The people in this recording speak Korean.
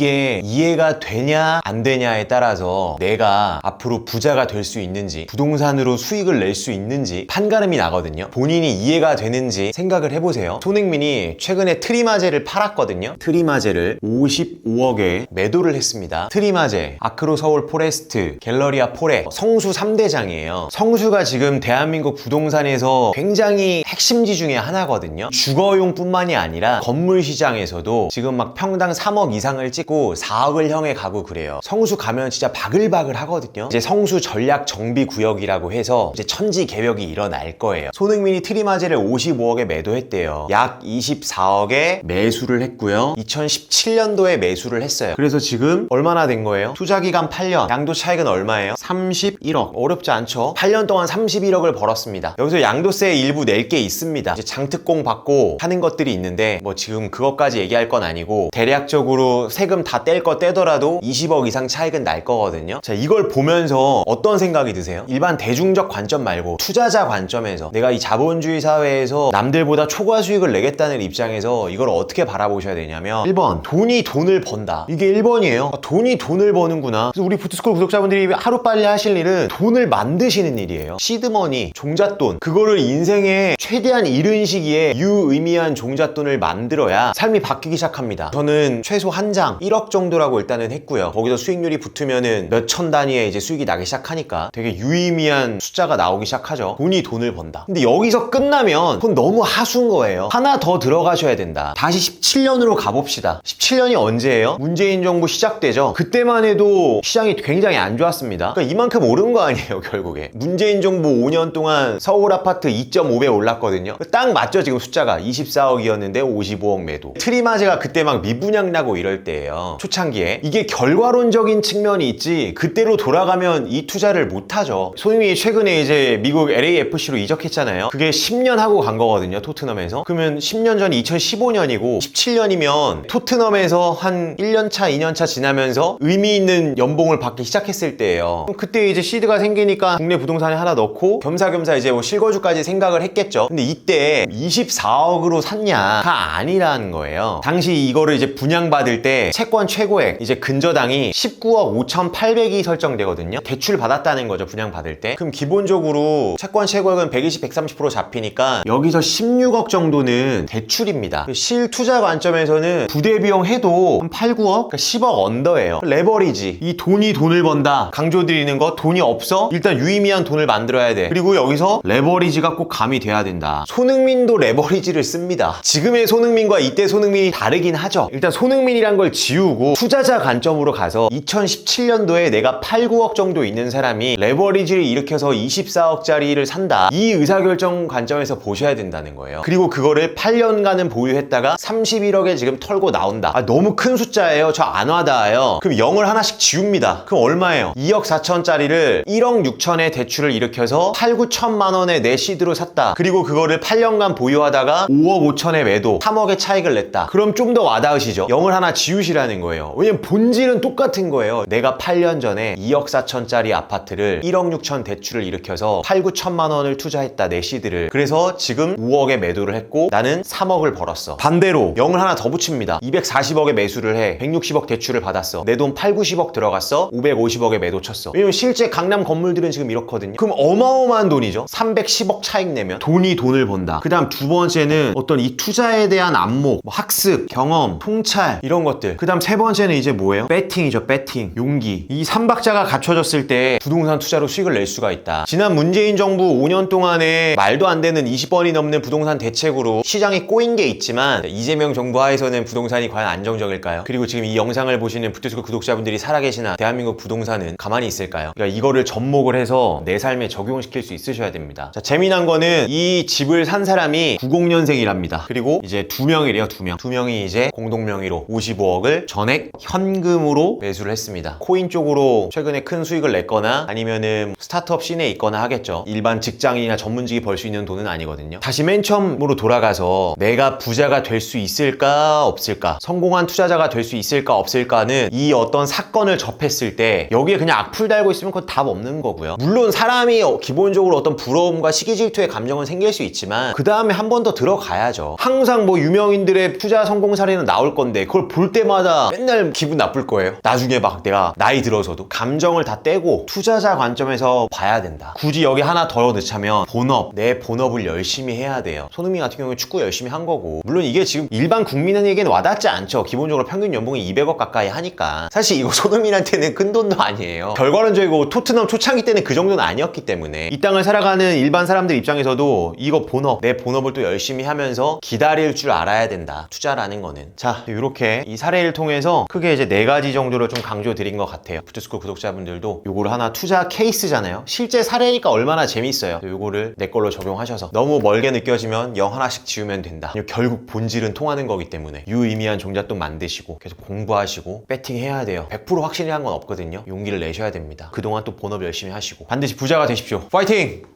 이게 이해가 되냐 안 되냐에 따라서 내가 앞으로 부자가 될 수 있는지 부동산으로 수익을 낼 수 있는지 판가름이 나거든요. 본인이 이해가 되는지 생각을 해보세요. 손흥민이 최근에 트리마제를 팔았거든요. 트리마제를 55억에 매도를 했습니다. 트리마제, 아크로 서울 포레스트, 갤러리아 포레 성수 3대장이에요. 성수가 지금 대한민국 부동산에서 굉장히 핵심지 중에 하나거든요. 주거용뿐만이 아니라 건물 시장에서도 지금 막 평당 3억 이상을 찍고 4억을 향해 가고 그래요. 성수 가면 진짜 바글바글 하거든요. 이제 성수 전략 정비 구역이라고 해서 이제 천지 개벽이 일어날 거예요. 손흥민이 트리마제를 55억에 매도했대요. 약 24억에 매수를 했고요. 2017년도에 매수를 했어요. 그래서 지금 얼마나 된 거예요? 투자 기간 8년. 양도 차익은 얼마예요? 31억. 어렵지 않죠? 8년 동안 31억을 벌었습니다. 여기서 양도세 일부 낼 게 있습니다. 이제 장특공 받고 하는 것들이 있는데 뭐 지금 그것까지 얘기할 건 아니고 대략적으로 세금 다 뗄 거 떼더라도 20억 이상 차익은 날 거거든요. 자 이걸 보면서 어떤 생각이 드세요? 일반 대중적 관점 말고 투자자 관점에서 내가 이 자본주의 사회에서 남들보다 초과 수익을 내겠다는 입장에서 이걸 어떻게 바라보셔야 되냐면 1번 돈이 돈을 번다. 이게 1번이에요. 아, 돈이 돈을 버는구나. 그래서 우리 부트스쿨 구독자분들이 하루빨리 하실 일은 돈을 만드시는 일이에요. 시드머니 종잣돈. 그거를 인생에 최대한 이른 시기에 유의미한 종잣돈을 만들어야 삶이 바뀌기 시작합니다. 저는 최소 한 장 1억 정도라고 일단은 했고요. 거기서 수익률이 붙으면은 몇 천 단위의 이제 수익이 나기 시작하니까 되게 유의미한 숫자가 나오기 시작하죠. 돈이 돈을 번다. 근데 여기서 끝나면 그건 너무 하수인 거예요. 하나 더 들어가셔야 된다. 다시 17년으로 가봅시다. 17년이 언제예요? 문재인 정부 시작되죠? 그때만 해도 시장이 굉장히 안 좋았습니다. 그러니까 이만큼 오른 거 아니에요 결국에. 문재인 정부 5년 동안 서울 아파트 2.5배 올랐거든요. 딱 맞죠 지금 숫자가? 24억이었는데 55억 매도. 트리마제가 그때 막 미분양 나고 이럴 때예요 초창기에. 이게 결과론적인 측면이 있지 그때로 돌아가면 이 투자를 못하죠. 손흥민이 최근에 이제 미국 LAFC로 이적했잖아요. 그게 10년 하고 간 거거든요 토트넘에서. 그러면 10년 전이 2015년이고 17년이면 토트넘에서 한 1년차 2년차 지나면서 의미 있는 연봉을 받기 시작했을 때예요. 그때 이제 시드가 생기니까 국내 부동산에 하나 넣고 겸사겸사 이제 뭐 실거주까지 생각을 했겠죠. 근데 이때 24억으로 샀냐가 아니라는 거예요. 당시 이거를 이제 분양받을 때 채권 최고액 이제 근저당이 19억 5,800이 설정되거든요. 대출 받았다는 거죠 분양 받을 때. 그럼 기본적으로 채권 최고액은 120, 130% 잡히니까 여기서 16억 정도는 대출입니다. 실 투자 관점에서는 부대 비용 해도 한 8, 9억? 그러니까 10억 언더예요. 레버리지. 이 돈이 돈을 번다. 강조드리는 거 돈이 없어? 일단 유의미한 돈을 만들어야 돼. 그리고 여기서 레버리지가 꼭 가미돼야 된다. 손흥민도 레버리지를 씁니다. 지금의 손흥민과 이때 손흥민이 다르긴 하죠. 일단 손흥민이란 걸 지우고 투자자 관점으로 가서 2017년도에 내가 8, 9억 정도 있는 사람이 레버리지를 일으켜서 24억짜리를 산다. 이 의사결정 관점에서 보셔야 된다는 거예요. 그리고 그거를 8년간은 보유했다가 31억에 지금 털고 나온다. 아, 너무 큰 숫자예요. 저 안 와닿아요. 그럼 0을 하나씩 지웁니다. 그럼 얼마예요? 2억 4천짜리를 1억 6천에 대출을 일으켜서 8, 9천만 원에 내 시드로 샀다. 그리고 그거를 8년간 보유하다가 5억 5천에 매도 3억의 차익을 냈다. 그럼 좀 더 와닿으시죠? 0을 하나 지우시라는 거예요. 왜냐면 본질은 똑같은 거예요. 내가 8년 전에 2억 4천짜리 아파트를 1억 6천 대출을 일으켜서 8, 9천만 원을 투자했다 내 시드를 그래서 지금 5억에 매도를 했고 나는 3억을 벌었어. 반대로 0을 하나 더 붙입니다. 240억에 매수를 해. 160억 대출을 받았어. 내 돈 8, 90억 들어갔어. 550억에 매도 쳤어. 왜냐면 실제 강남 건물들은 지금 이렇거든요. 그럼 어마어마한 돈이죠. 310억 차익 내면 돈이 돈을 번다. 그 다음 두 번째는 어떤 이 투자에 대한 안목 뭐 학습 경험 통찰 이런 것들 그 다음 세 번째는 이제 뭐예요? 배팅이죠 배팅 용기 이 삼박자가 갖춰졌을 때 부동산 투자로 수익을 낼 수가 있다 지난 문재인 정부 5년 동안에 말도 안 되는 20번이 넘는 부동산 대책으로 시장이 꼬인 게 있지만 이재명 정부 하에서는 부동산이 과연 안정적일까요? 그리고 지금 이 영상을 보시는 부트스쿨 구독자분들이 살아계시나 대한민국 부동산은 가만히 있을까요? 그러니까 이거를 접목을 해서 내 삶에 적용시킬 수 있으셔야 됩니다 자 재미난 거는 이 집을 산 사람이 90년생이랍니다 그리고 이제 두 명이래요 두명 두 명이 이제 공동 명의로 55억을 전액 현금으로 매수를 했습니다. 코인 쪽으로 최근에 큰 수익을 냈거나 아니면은 스타트업 씬에 있거나 하겠죠. 일반 직장인이나 전문직이 벌 수 있는 돈은 아니거든요. 다시 맨 처음으로 돌아가서 내가 부자가 될 수 있을까 없을까 성공한 투자자가 될 수 있을까 없을까는 이 어떤 사건을 접했을 때 여기에 그냥 악플 달고 있으면 그건 답 없는 거고요. 물론 사람이 기본적으로 어떤 부러움과 시기 질투의 감정은 생길 수 있지만 그 다음에 한 번 더 들어가야죠. 항상 뭐 유명인들의 투자 성공 사례는 나올 건데 그걸 볼 때마다 때마다 맨날 기분 나쁠 거예요. 나중에 막 내가 나이 들어서도 감정을 다 떼고 투자자 관점에서 봐야 된다. 굳이 여기 하나 더 넣자면 본업, 내 본업을 열심히 해야 돼요. 손흥민 같은 경우에 축구 열심히 한 거고 물론 이게 지금 일반 국민에게는 와닿지 않죠. 기본적으로 평균 연봉이 200억 가까이 하니까 사실 이거 손흥민한테는 큰 돈도 아니에요. 결과론적이고 토트넘 초창기 때는 그 정도는 아니었기 때문에 이 땅을 살아가는 일반 사람들 입장에서도 이거 본업, 내 본업을 또 열심히 하면서 기다릴 줄 알아야 된다. 투자라는 거는. 자, 이렇게 이 사례를 통해서 크게 이제 네 가지 정도로 좀 강조 드린 것 같아요. 부트스쿨 구독자분들도 요거를 하나 투자 케이스잖아요. 실제 사례니까 얼마나 재밌어요. 요거를 내 걸로 적용하셔서 너무 멀게 느껴지면 영 하나씩 지우면 된다. 결국 본질은 통하는 거기 때문에 유의미한 종잣돈 만드시고 계속 공부하시고 배팅해야 돼요. 100% 확신이 한건 없거든요. 용기를 내셔야 됩니다. 그동안 또 본업 열심히 하시고 반드시 부자가 되십시오. 파이팅!